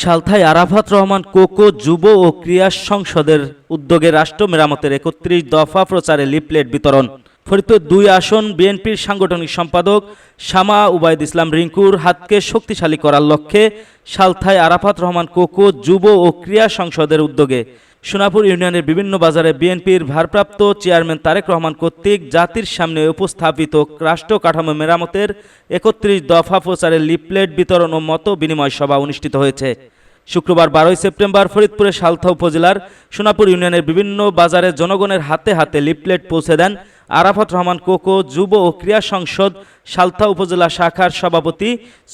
সালথায় আরাফাত রহমান কোকো, যুব ও ক্রীড়া সংসদের উদ্যোগে রাষ্ট্র মেরামতের একত্রিশ দফা প্রচারে লিফলেট বিতরণ। ফরিদপুর দুই আসন বিএনপির সাংগঠনিক সম্পাদক শামা উবায়দ ইসলাম রিঙ্কুর হাতকে শক্তিশালী করার লক্ষ্যে সালথায় আরাফাত রহমান কোকো, যুব ও ক্রীড়া সংসদের উদ্যোগে সোনাপুর ইউনিয়নের বিভিন্ন বাজারে বিএনপির ভারপ্রাপ্ত চেয়ারম্যান তারেক রহমান কর্তৃক জাতির সামনে উপস্থাপিত রাষ্ট্র কাঠামো মেরামতের একত্রিশ দফা প্রচারের লিপলেট বিতরণ ও মত বিনিময় সভা অনুষ্ঠিত হয়েছে। শুক্রবার বারোই সেপ্টেম্বর ফরিদপুরের সালথা উপজেলার সোনাপুর ইউনিয়নের বিভিন্ন বাজারে জনগণের হাতে হাতে লিপলেট পৌঁছে দেন আরাফাত রহমান কোকো যুব ও ক্রীড়া সংসদ সালথা উপজেলা শাখার সভাপতি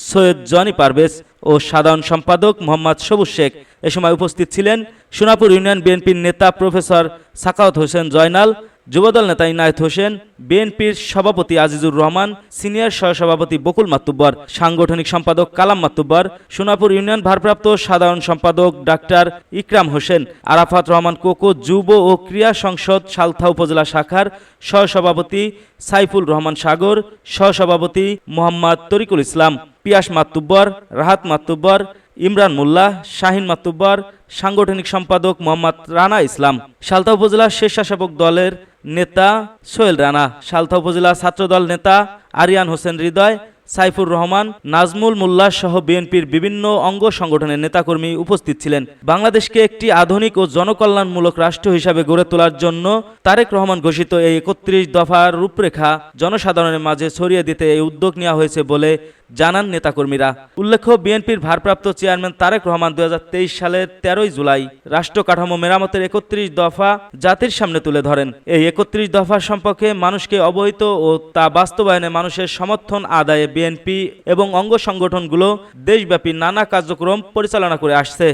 সৈয়দ জনি পারভেজ ও সাধারণ সম্পাদক মোহাম্মদ সবুজ শেখ। এ সময় উপস্থিত ছিলেন সোনাপুর ইউনিয়ন বিএনপির নেতা প্রফেসর সাকাওয়াত হোসেন জয়নাল যুবদল নেতা ইনায়েত হোসেন, বিএনপির সভাপতি আজিজুর রহমান, সিনিয়র সহসভাপতি বকুল মাতুব্বর, সাংগঠনিক সম্পাদক কালাম মাতুব্বর, সোনাপুর ইউনিয়ন ভারপ্রাপ্ত সাধারণ সম্পাদক ডাক্তার ইকরাম হোসেন, আরাফাত রহমান কোকো যুব ও ক্রীড়া সংসদ সালথা উপজেলা শাখার সহসভাপতি সাইফুল রহমান সাগর, সহসভাপতি মোহাম্মদ তরিকুল ইসলাম, পিয়াস মাতুব্বর, রাহাত মাতুব্বর ইমরান মোল্লা, শাহিন মাতুব্বর, সাংগঠনিক সম্পাদক মোহাম্মদ রানা ইসলাম। সালতা উপজেলা স্বেচ্ছাসেবক দলের নেতা সোহেল রানা, সালতা উপজেলা ছাত্রদল নেতা আরিয়ান হোসেন হৃদয়, সাইফুর রহমান, নাজমুল মোল্লা সহ বিএনপির বিভিন্ন অঙ্গ সংগঠনের নেতাকর্মী উপস্থিত ছিলেন। বাংলাদেশকে একটি আধুনিক ও জনকল্যাণমূলক রাষ্ট্র হিসাবে গড়ে তোলার জন্য তারেক রহমান ঘোষিত এই একত্রিশ দফার রূপরেখা জনসাধারণের মাঝে ছড়িয়ে দিতে এই উদ্যোগ নেওয়া হয়েছে বলে জানান নেতাকর্মীরা। উল্লেখ্য, বিএনপির ভারপ্রাপ্ত চেয়ারম্যান তারেক রহমান দু সালের তেরোই জুলাই রাষ্ট্র কাঠামো মেরামতের একত্রিশ দফা জাতির সামনে তুলে ধরেন। এই একত্রিশ দফা সম্পর্কে মানুষকে অবহিত ও তা বাস্তবায়নে মানুষের সমর্থন আদায়ে বিএনপি এবং অঙ্গ সংগঠনগুলো দেশব্যাপী নানা কার্যক্রম পরিচালনা করে আসছে।